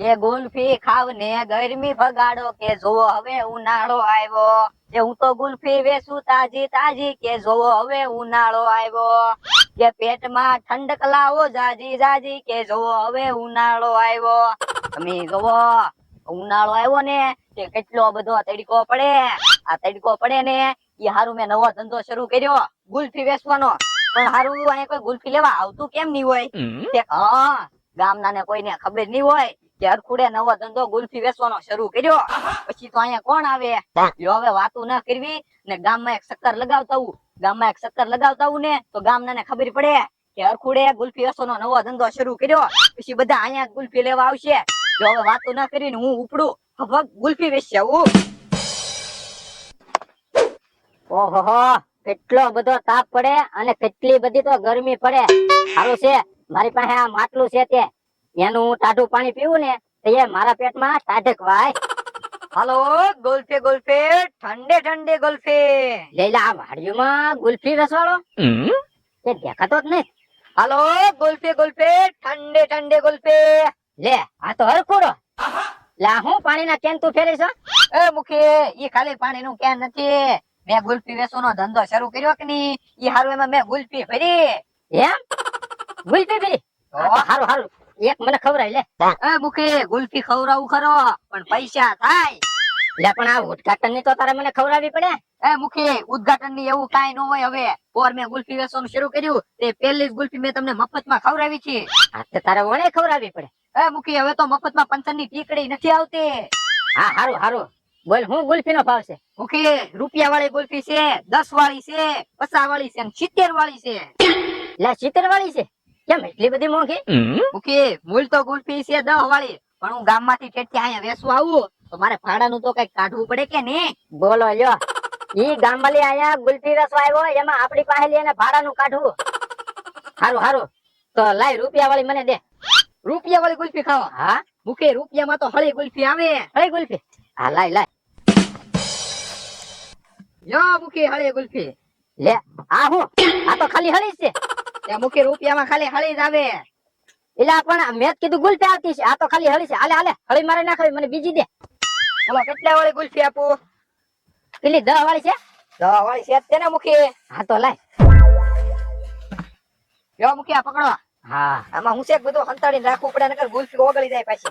કે ગુલ્ફી ખાવ ને ગરમી ભગાડો કે જોવો હવે ઉનાળો આવ્યો. કે હું તો ગુલ્ફી વેચું તાજી તાજી કે જોવો હવે ઉનાળો આવ્યો. કે પેટમાં ઠંડક લાવો જાજી જાજી કે જોવો હવે ઉનાળો આવ્યો. તમે જોવો ઉનાળો આવ્યો ને તે કેટલો બધો તડકો પડે. આ તડકો પડે ને એ હારું મેં નવો ધંધો શરૂ કર્યો ગુલ્ફી વેચવાનો. પણ હારું અહીંયા કોઈ ગુલ્ફી લેવા આવતું કેમ નહીં હોય? હા ગામના ને કોઈને ખબર નહીં હોય કે હરખુડે નવો ધંધો ગુલ્ફી વેચવાનો શરૂ કર્યો. પછી તો અહીંયા કોણ આવે? હવે વાતું ન કરવી ને ગામમાં એક ચક્કર લગાવતા હું ગામમાં એક ચક્કર લગાવતા હું ને તો ગામના ખબર પડે કે હરખુડે ગુલ્ફી વેચવાનો નવો ધંધો શરૂ કર્યો. પછી બધા અહીંયા ગુલ્ફી લેવા આવશે. જો હવે વાતું ન કરીને હું ઉપડું હવે ગુલ્ફી વેચશે આવું. ઓહો કેટલો બધો તાપ પડે અને કેટલી બધી તો ગરમી પડે. સારું છે મારી પાસે આ માટલું છે તે. એનું હું ટાઢું પાણી પીવું ને તો એ મારા પેટમાં ટાઢક વાય. હાલો ગુલ્ફી ગુલ્ફી ઠંડે ઠંડે ગુલ્ફી. લેલા આ વાડીમાં ગુલ્ફી રસવાળો? એ દેખાતો જ નહીં. હાલો ગુલ્ફી ગુલ્ફી ઠંડે ઠંડે ગુલ્ફી. લે આ તો હરખુડો. લા હું પાણીના કેન તું ફેરી છો એ મુખી ઈ ખાલી પાણીનું કેન નથી. મેં ગુલ્ફી વેસવાનો ધંધો શરૂ કર્યો કે નહીં? ઈ હારું એમાં મેં ગુલ્ફી ભરી. એમ? ગુલ્ફી ભરી? હારું હારું. એક મને ખવરાય લે. એ મુકે ગુલ્ફી ખવરાવું ખરો પણ પૈસા થાય. લે પણ આ ઉદઘાટનની તો તારે મને ખવરાવી પડે. એ મુકે ઉદઘાટનની એવું કાઈ ન હોય હવે. પોર મેં ગુલ્ફી વેચવાનું શરૂ કર્યું. તે પહેલી જ ગુલ્ફી મેં તમને મફતમાં ખવડાવી છે. આજે તારે વણે ખવરાવી પડે. એ મુખી હવે તો મફતમાં પંચરની ટીકડી નથી આવતી. હા હારું હારું. બોલ હું ગુલ્ફી નો ભાવ છે? મુખી રૂપિયા વાળી ગુલ્ફી છે દસ વાળી છે પચાસ વાળી છે સિત્તેર વાળી છે. લે સિત્તેર વાળી છે? કેમ? એટલી બધી મોંઘી? ઓકે મૂળ તો ગુલ્ફી છે દહ વાળી. પણ હું ગામમાંથી ઠેઠથી અહીંયા વેસવા આવું તો મારે ભાડાનું તો કઈ કાઢવું પડે કે નહીં? બોલો લ્યો. ઈ ગામ વાળી અહીંયા ગુલ્ફી વેસવા આવ્યો એમાં આપણી પાસે લઈને ભાડાનું કાઢવું. હારું હારું. તો લાય રૂપિયા વાળી મને દે. રૂપિયા વાળી ગુલ્ફી ખાવા? હા? મુખી રૂપિયામાં તો હળી ગુલ્ફી આવે. હળી ગુલ્ફી. હા લાય લાય. યો મુખી હળી ગુલ્ફી. લે આ હું. આ તો ખાલી હળી છે. મુખી રૂપિયામાં ખાલી હળી જ આવે. એટલે પણ મેં કીધું ગુલ્ફી આવતી છે. આ તો ખાલી હળી છે. હાલે હાલે હળી મારે નાખવી. મને બીજી દે. બોલો કેટલા વાળી ગુલ્ફી આપું? પેલી દહ વાળી છે. દહ વાળી છે. તેને મુખી હા તો લાય. યો મુખી આ પકડો. હા. આમાં હું છે બધું હંતાડીને રાખવું પડે નકર ગુલ્ફી ઓગળી જાય પાછી.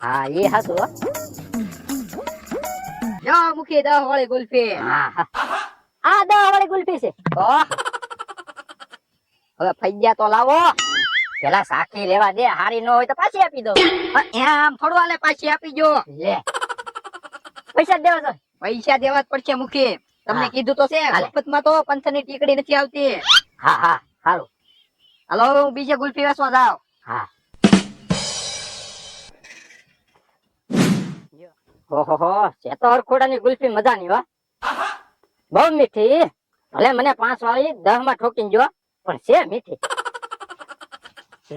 હા એ હાસુ જો મુખી દહ વાળી ગુલ્ફી. હા. હા આ દહ વાળી ગુલ્ફી છે. તો હવે ફૈયા તો લાવો. પેલા સાખી લેવા દે હારી ન હોય તો પાછી આપી દો એમ હાલે પાછી આપી જો લે. પૈસા દેવા તો પૈસા દેવા જ પડશે મુખી. તમને કીધું તો છે મફતમાં તો પંચરની ટીકડી નથી આવતી. હા હા સારું હાલો હું બીજે ગુલ્ફી વેચવા જાવ હા. ઓહો છે તો હરખોડાની ગુલ્ફી મજાની વા બહુ મીઠી. ભલે મને પાંચ વાળી દહમાં ઠોકીને જો. પણ છે મીઠી.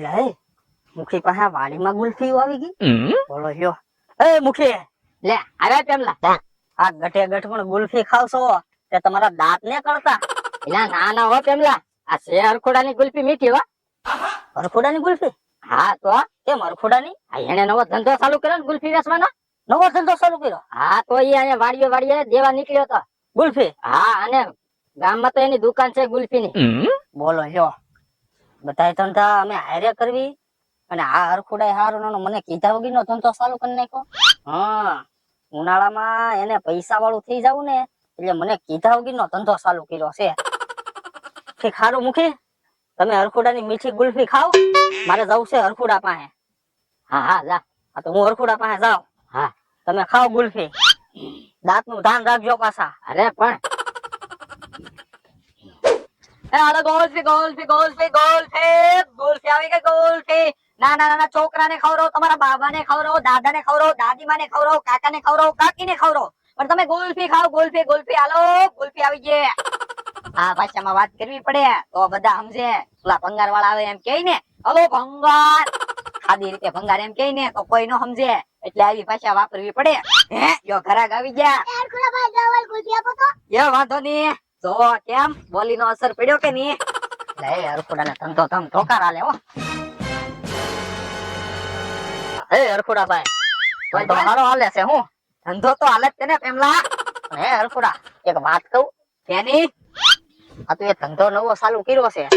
લે મુખી પાસે વાડીમાં ગુલ્ફી આવી ગઈ. બોલો લ્યો એ મુખી લે આવ્યા પેમલા. આ ગઠે ગઠ પણ ગુલ્ફી ખાવશો તે તમારા દાંત ને કરતા. એલા ના ના હો પેમલા. આ છે હરખોડાની ગુલ્ફી મીઠી હો. હરખોડાની ગુલ્ફી? હા તો કેમ હરખોડાની? આ એને નવો ધંધો ચાલુ કર્યો ને ગુલ્ફી વેચવાનો? નવો ધંધો ચાલુ કર્યો? હા તો એ અહીંયા વાડીએ વાડીએ દેવા નીકળ્યો તો. ગુલ્ફી? હા અને ગામમાં તો એની દુકાન છે ગુલ્ફી ની બોલો જો બધાય ધંધા અમે હારે કરવી. અને આ હરખુડાય હારું નાનો. મને કીધા વગરનો ધંધો ચાલુ કરી નાખ્યો. હા ઉનાળામાં એને પૈસા વાળું થઈ જવું ને એટલે મને કીધા વગરનો ધંધો ચાલુ કર્યો છે. ઠીક હારું મુખી તમે હરખુડાની મીઠી ગુલ્ફી ખાવ મારે જવું છે હરખુડા પાસે. હા હા જા. આ તો હું હરખુડા પાસે જાઉં. હા તમે ખાઓ ગુલ્ફી. દાંતનું ધ્યાન રાખજો પાછા. અરે પણ એ ગોલ્ફી ગોલ્ફી ગોલ્ફી ગોલ્ફી ગોલ્ફી આવી ગઈ ગોલ્ફી નાના નાના છોકરાને ખવડાવો તમારા બાબાને ખવડાવો દાદાને ખવડાવો દાદીમાને ખવડાવો કાકાને ખવડાવો કાકીને ખવડાવો. પણ તમે ગોલ્ફી ખાઓ ગોલ્ફી ગોલ્ફી હાલો ગોલ્ફી આવી છે આ ભાષામાં વાત કરવી પડે તો બધા સમજે. પેલા ભંગાર વાળા આવે એમ કે ને હલો ભંગાર. ખાધી રીતે ભંગાર એમ કે ને તો કોઈ નો સમજે. એટલે આવી ભાષા વાપરવી પડે. હે જો ઘરાક આવી ગયા. એ વાંધો નહીં. જો કેમ? બોલી અસર પડ્યો કે નહીં? લે હરખુડા ને ધંધો તમ ટોકાર આલે હો. એ હરખુડા ભાઈ તો હારો હાલે છે, હું. ધંધો તો હાલે ને પેમલા. હે હરખુડા, એક વાત કહું તેની આ તો એ ધંધો નવો ચાલુ કર્યો છે.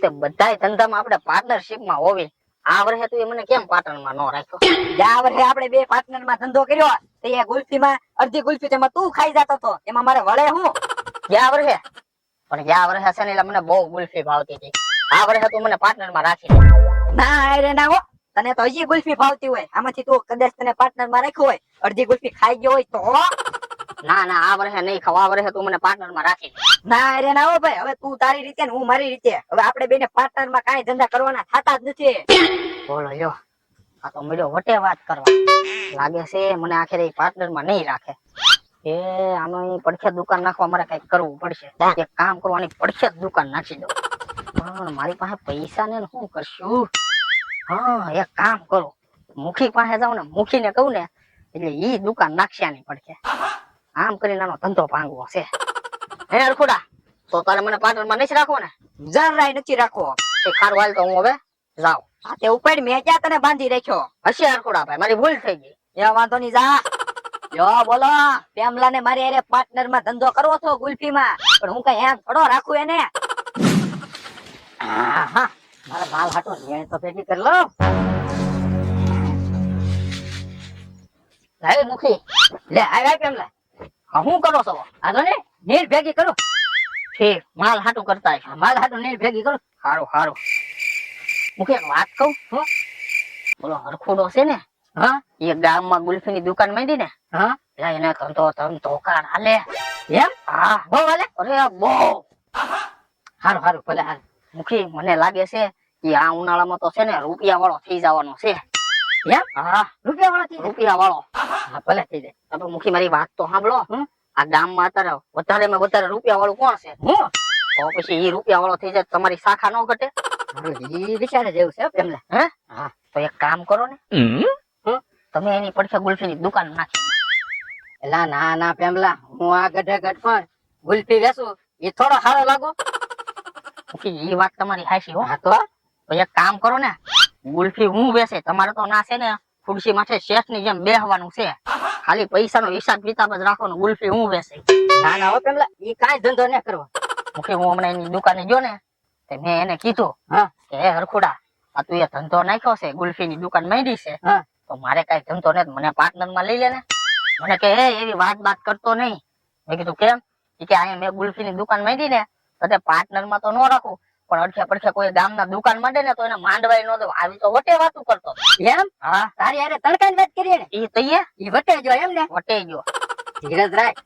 તે બધાય ધંધામાં આપણે પાર્ટનરશિપમાં હોવી. આ વર્ષે તું એ મને કેમ પાટણમાં ન રાખ્યો? આ વર્ષે આપણે બે પાર્ટનરમાં ધંધો કર્યો, તે ગુલ્ફી માં અડધી ગુલ્ફી તેમાં તું ખાઈ જતો હતો એમાં મારે વળે હું. ગયા વર્ષે પણ ગયા વર્ષે છે ને એટલે મને બહુ ગુલ્ફી ભાવતી હતી. આ વર્ષે તું મને પાર્ટનરમાં રાખી દે. ના અરે ના હો. તને તો હજી ગુલ્ફી ભાવતી હોય. આમાંથી તું કદાચ તને પાર્ટનરમાં રાખ્યો હોય. અડધી ગુલ્ફી ખાઈ ગયો હોય તો ના ના આ વર્ષે નહીં ખાવ. આ વર્ષે તું મને પાર્ટનરમાં રાખી ના અરે ના હો ભાઈ. હવે તું તારી રીતે ને હું મારી રીતે. હવે આપણે બેને પાર્ટનરમાં કાંઈ ધંધા કરવાના થતા જ નથી. બોલો યો આ તો મળ્યો વટે વાત કરવા. લાગે છે મને આખરે પાર્ટનરમાં નહીં રાખે. એ આનો પડખે દુકાન નાખવા મારે કંઈક કરવું પડશે. એક કામ કરવાની પડખે દુકાન નાખી દઉં. પણ મારી પાસે પૈસા ને શું કરશું? હા એક કામ કરો. મુખી પાસે જાઉં ને મુખી ને કહું ને એટલે ઈ દુકાન નાખશે આની પડખે. આમ કરીને આનો ધંધો ભાંગવો છે. હે અરખુડા? તો તારે મને પાટણમાં નથી રાખવો ને? જરાય નથી રાખવો. એ ખારું હાલ તો હું હવે જાઉં. આ તે ઉપાડ મેં ક્યાં તને બાંધી રાખ્યો? હશે અરખુડા ભાઈ મારી ભૂલ થઈ ગઈ. એ વાંધો નહીં જા. જો બોલો પેમલા ને મારી અરે પાર્ટનરમાં ધંધો કરવો છો ગુલ્ફી માં પણ હું કઈ એમ થોડો રાખું એને? મારા બાલ હાટો ન્યાય તો ભેગી કરી લો લાવી મુખી. લે આવ્યા પેમલા. હા, કરો છો? આ તો ને નીર ભેગી કરું. ઠીક માલ હાટું કરતા. માલ હાટું નીર ભેગી કરો. સારું સારું મુખી એક વાત કહું? બોલો હરખુડો છે ને. હા? એ ગામમાં ગુલ્ફી ની દુકાન માંડી ને હા? એટલે એને ધંધો ધંધો કાન હાલે. એમ? હા. બહુ હાલે? અરે બહુ. હારું હારું ભલે હાલ મુખી મને લાગે છે કે આ ઉનાળામાં તો છે ને રૂપિયા વાળો થઈ જવાનો છે. એમ? હા. રૂપિયા વાળો થઈ રૂપિયા વાળો હા ભલે થઈ જાય. તમે મુખી મારી વાત તો સાંભળો? આ ગામમાં અત્યારે વધારે માં વધારે રૂપિયા વાળું કોણ છે? હું? તો પછી એ રૂપિયા વાળો થઈ જાય તમારી શાખા ન ઘટે? વિચારે જેવું છે એમને હા. તો એક કામ કરો ને? તમે એની પડશે ગુલ્ફી ની દુકાન નાખી. એલા ના ના પેમલા હું આ ગઢે ગઢ પણ ગુલ્ફી વેસું એ થોડો સારો લાગો. એ વાત તમારી હાચી હો. હા તો? એક કામ કરો ને ગુલ્ફી હું બેસે તમારે તો ના છે ને ખુરશી માથે શેઠની જેમ બેહવાનું છે. ખાલી પૈસા નો હિસાબ કિતાબ જ રાખવાનો ગુલ્ફી હું બેસે ના ના હો પેમલા એ કાંઈ ધંધો ન કરવો. મુખી હું હમણાં એની દુકાને ગયો ને તે મેં એને કીધું હા. કે હે હરખુડા આ તું એ ધંધો નાખ્યો છે ગુલ્ફી ની દુકાન માંડી છે. હા. તો મારે કઈ જમતો નથી. મને પાર્ટનરમાં લઈ લે ને મને કે હે એવી વાત બાત કરતો નહીં. મેં કીધું કેમ? કે અહીંયા મેં ગુલ્ફી ની દુકાન માંડી ને તો પાર્ટનરમાં તો ન રાખું પણ અડખે પડખે કોઈ ગામના દુકાન માંડે ને તો એને માંડવાય ન દો આવી તો વટે વાતું કરતો એમ? હા. તારી હારે તડકાની વાત કરીએ ને એ તૈયાર એ વટે જો એમ ને? વટે ગયો. ધીરજ રાખ.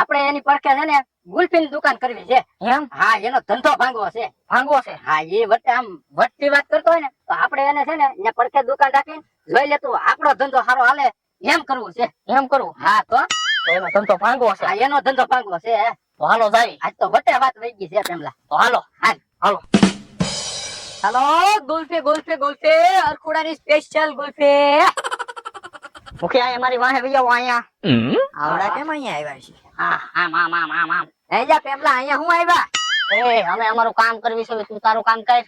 આપણે એની પડખે છે ને ગુલ્ફી ની દુકાન કરવી છે. એમ? હા એનો ધંધો ભાંગવો છે. ભાંગવો છે? હા એ વટે આમ વટતી વાત કરતો હોય ને તો આપણે એને છે ને અહીંયા પડખે દુકાન રાખીને જોઈ લે તું આપણો ધંધો સારો હાલે એમ કરવું છે. એમ કરવું? હા તો? તો એનો ધંધો ભાંગવો છે. એનો ધંધો ભાંગવો છે. તો હાલો જાય. આજ તો વટે વાત વહી ગઈ છે પેમલા તો હાલો. હાલ હાલો. હાલો ગુલ્ફી ગુલ્ફી ગુલ્ફી. અરખુડાની સ્પેશિયલ ગુલ્ફી. મુખી અમારી મારી વાહે વિયાવો અહીંયા. આવડા કેમ અહીંયા આવ્યા છે? હા આમ આમ આમ આમ આમ. એ જા પેપલા અહીંયા હું આવ્યા? એ અમે અમારું કામ કરવી છે તું તારું કામ કર.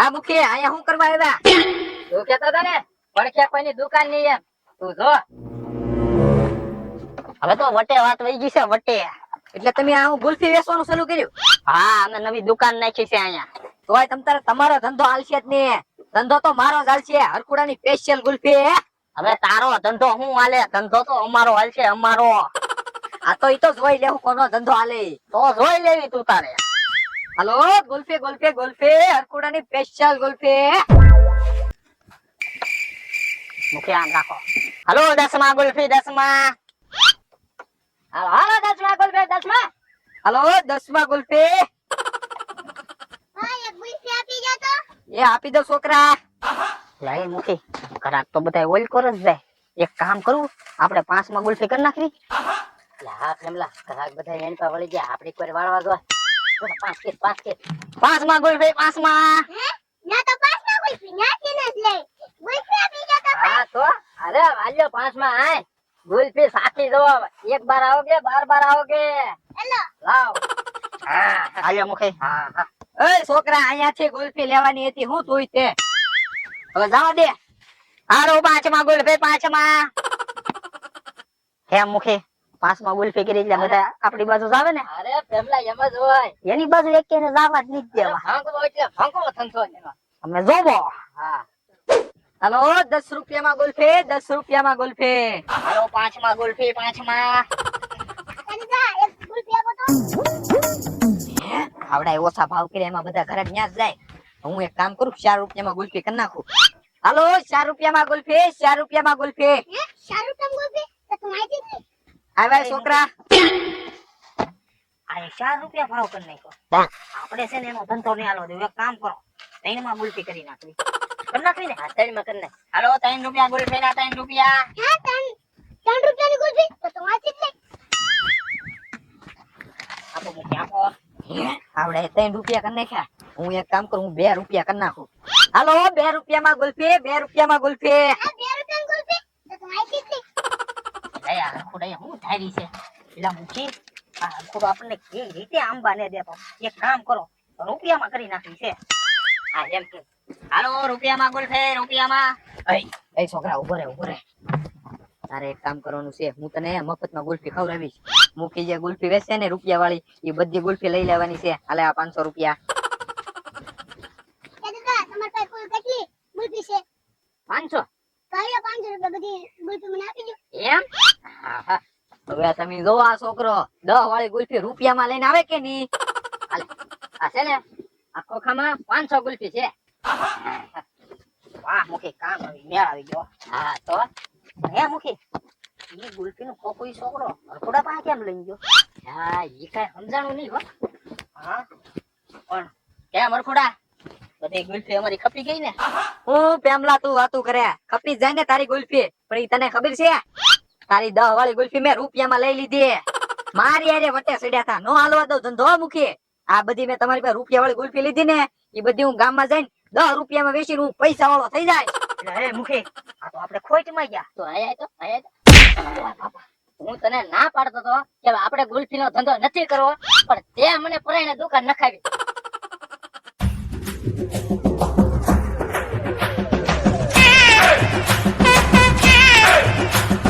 આ મુખી અહીંયા હું કરવા આવ્યા? તું કેતો હતો ને પડખે કોઈની દુકાન નહીં એમ. તું જો. હવે તો વટે વાત વહી ગઈ છે વટે. એટલે તમે આ હું ગુલ્ફી વેચવાનું શરૂ કર્યું? હા અમે નવી દુકાન નાખી છે અહીંયા. તોય તમ તારે તમારો ધંધો હાલશે જ નહીં. ધંધો તો મારો જ હાલશે. હરકુડાની સ્પેશિયલ ગુલ્ફી હવે તારો ધંધો હું હાલે? ધંધો તો અમારો હાલશે અમારો. આ તો ઈ તો જોઈ લેવું કોનો ધંધો હાલે. તો જોઈ લેવી તું તારે. હલો ગુલ્ફી ગુલ્ફી ગુલ્ફી હરકુડાની સ્પેશિયલ ગુલ્ફી. મુખે આમ રાખો. હલો દસમા ગુલ્ફી દસમા. હાલો હાલો દસમા ગુલ્ફી દસમા. હલો દસમા ગુલ્ફી. એ આપી દો છોકરા. લાઈ મુખી ઘરાક તો બધા ઓઇલ કોર જ જાય. એક કામ કરું આપણે પાંચમાં ગુલ્ફી કરી નાખવી. લાખ રેમલા ગ્રાહક પાંચ કે પાંચ પાંચમાં પાંચમાં ના તો પાંચ. માં એક બાર આવોગે બાર બાર આવોગે. હેલો. આલ્યો મુખે. હા હા. એ છોકરા અહીંયા છે ગુલ્ફી લેવાની હતી. હું તું તે? હવે જવા દે. હારો પાંચમાં ગુલ્ફી પાંચમાં. હે મુખે. પાંચમાં ગુલ્ફી કરી એટલે બધા આપણી બાજુ જ આવે ને. અરે પેમલા એમ જ હોય. એની બાજુ એક ને જવા જ નહીં દેવા. ભાંગવો એટલે ધંધો એનો. અમે જોવો. હા. હાલો દસ રૂપિયામાં ગુલ્ફી દસ રૂપિયામાં ગુલ્ફી હાલો પાંચમાં ગુલ્ફી પાંચમાં. આવડા ઓછા ભાવ કરે એમાં બધા ઘરે ન્યા જ જાય. હું એક કામ કરું ચાર રૂપિયામાં ગુલ્ફી કરી નાખું. હાલો ચાર રૂપિયામાં ગુલ્ફી ચાર રૂપિયામાં ગુલ્ફી આવ્યા છોકરા. આ ચાર રૂપિયા ભાવ કરી નાખ્યો. આપણે છે ને એનો ધંધો નહીં હાલો દેવો એક કામ કરો. ત્રણમાં ગુલ્ફી કરી નાખવી. કરી નાખવી ને? હા ત્રણમાં કરી નાખ. હાલો ત્રણ રૂપિયા ગુલ્ફી ના ત્રણ રૂપિયા. આપો મૂકી આપો. આવડે ત્રણ રૂપિયા કરી નાખ્યા. હું એક કામ કરું હું બે રૂપિયા કરી નાખું. હાલો બે રૂપિયામાં ગુલ્ફી બે રૂપિયામાં ગુલ્ફી હરખું લઈ આ. હું ધારી છે. પેલા મુખી આ આપણને. કેવી રીતે આંબા દે એક કામ કરો. રૂપિયામાં કરી નાખી છે. હા એમ કે. હાલો રૂપિયામાં ગુલ્ફી રૂપિયામાં. એય છોકરા ઊભો રે ઊભો રે તારે એક કામ કરવાનું છે. હું તને મફતમાં ગુલ્ફી ખવડાવીશ. મૂકી જે ગુલ્ફી વેચશે ને રૂપિયા વાળી એ બધી ગુલ્ફી લઈ લેવાની છે. હાલે આ પાંચસો રૂપિયા. પાંચસો? એમ? હા હા. હવે તમે જો આ છોકરો દહ વાળી ગુલ્ફી રૂપિયામાં લઈને આવે કે નહીં? આ છે ને, આ ખોખામાં પાંચસો ગુલ્ફી છે. વાહ, મુખી, કામ આવી મેળ આવી ગયો. હા, તો? હે, મુખી, ઈ ગુલ્ફી નો કોકો છોકરો હરકોડા પાસે કેમ લઈ ગયો? હા, ઈ કઈ સમજાણું નહીં હો. હા, પણ કેમ હરખોડા? બધી ગુલ્ફી અમારી ખપી ગઈ ને. હું પેમલા તું વાતું કરે, ખપી જાય ને તારી ગુલ્ફી, પણ ઈ તને ખબર છે? તારી દહ વાળી ગુલ્ફી મેં રૂપિયામાં લઈ લીધી મારી અરે વટે સડ્યા હતા નો હાલવા દઉં, ધંધો મૂકી. આ બધી મેં તમારી પાસે રૂપિયા વાળી ગુલ્ફી લીધી ને, એ બધી હું ગામમાં જઈને દસ રૂપિયામાં વેચી હું પૈસા વાળો થઈ જાય. હે, મુખી, આ તો આપણે ખોટમાં ગયા. તો આયા તો હું તને ના પાડતો તો કે આપણે ગુલ્ફી નો ધંધો નથી કરવો, પણ તે મને પરાઈને દુકાન નખાવી. Hey!